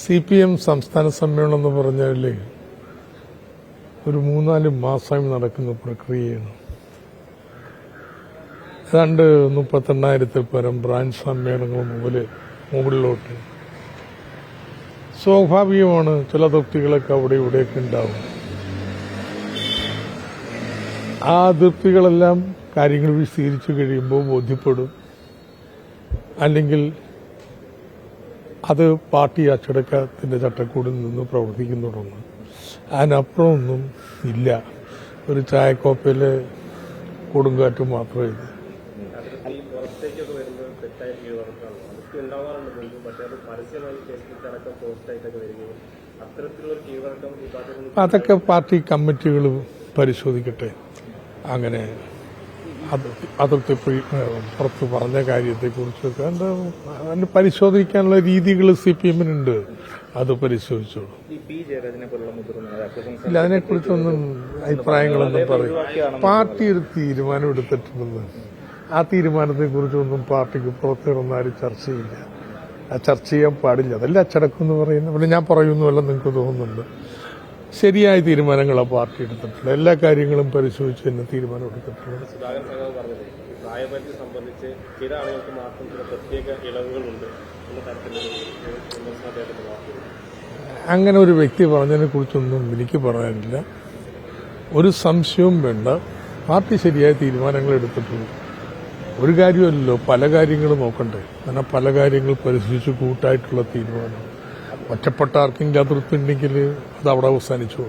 C P M സംസ്ഥാന സമ്മേളനം എന്ന് പറഞ്ഞാൽ ഒരു മൂന്നാൽ മാസമായി നടക്കുന്ന പ്രക്രിയയാണ്. ഏതാണ്ട് മുപ്പത്തെണ്ണായിരത്തിൽ പരം ബ്രാഞ്ച് സമ്മേളനങ്ങൾ മുതൽ മുകളിലോട്ട്. സ്വാഭാവികമാണ് ചില തൃപ്തികളൊക്കെ അവിടെ ഇവിടെയൊക്കെ ഉണ്ടാവും. ആ അതിർത്തികളെല്ലാം കാര്യങ്ങൾ വിശദീകരിച്ചു കഴിയുമ്പോൾ ബോധ്യപ്പെടും. അല്ലെങ്കിൽ അത് പാർട്ടി അച്ചടക്കത്തിന്റെ ചട്ടക്കൂടിൽ നിന്ന് പ്രവർത്തിക്കുന്നുണ്ടെന്ന് അതിനപ്പുറമൊന്നും ഇല്ല. ഒരു ചായക്കോപ്പയിൽ കൊടുങ്കാറ്റ് മാത്രമേ ഇത് അതൊക്കെ പാർട്ടി കമ്മിറ്റികൾ പരിശോധിക്കട്ടെ. അങ്ങനെ അതിർത്തി പുറത്ത് പറഞ്ഞ കാര്യത്തെക്കുറിച്ചൊക്കെ എന്താ അതിന് പരിശോധിക്കാനുള്ള രീതികൾ സി പി എമ്മിനുണ്ട് അത് പരിശോധിച്ചോളൂ ഇല്ല അതിനെക്കുറിച്ചൊന്നും അഭിപ്രായങ്ങളൊന്നും പറയും പാർട്ടി ഒരു തീരുമാനം എടുത്തിട്ടുണ്ടെന്ന്. ആ തീരുമാനത്തെക്കുറിച്ചൊന്നും പാർട്ടിക്ക് പുറത്തിറന്നാലും ചർച്ച ചെയ്യില്ല. ആ ചർച്ച ചെയ്യാൻ പാടില്ല. അതല്ല അച്ചടക്കം എന്ന് പറയുന്നത്? ഞാൻ പറയുന്നുവല്ല നിങ്ങൾക്ക് തോന്നുന്നുണ്ട് ശരിയായ തീരുമാനങ്ങളാണ് പാർട്ടി എടുത്തിട്ടുണ്ട്. എല്ലാ കാര്യങ്ങളും പരിശോധിച്ച് തന്നെ തീരുമാനം എടുത്തിട്ടുള്ളത് സുധാകരൻ പറഞ്ഞത് ഈ പ്രായപരിധി സംബന്ധിച്ച് ചില ആളുകൾക്ക് മാത്രം ചില പ്രത്യേക ഇളവുകളുണ്ട് എന്ന തരത്തിലുള്ള ഒരു വിമർശനം അദ്ദേഹത്തിന്റെ വാക്കുകൾ അങ്ങനെ ഒരു വ്യക്തി പറഞ്ഞതിനെ കുറിച്ചൊന്നും എനിക്ക് പറയാനില്ല. ഒരു സംശയവും വേണ്ട. പാർട്ടി ശരിയായ തീരുമാനങ്ങൾ എടുത്തിട്ടുണ്ട്. ഒരു കാര്യമല്ലല്ലോ പല കാര്യങ്ങളും നോക്കണ്ടേ. അങ്ങനെ പല കാര്യങ്ങൾ പരിശോധിച്ച് കൂട്ടായിട്ടുള്ള തീരുമാനം. ഒറ്റപ്പെട്ട ആർക്കെങ്കിലും അതിർത്തി ഉണ്ടെങ്കിൽ അത് അവിടെ അവസാനിച്ചു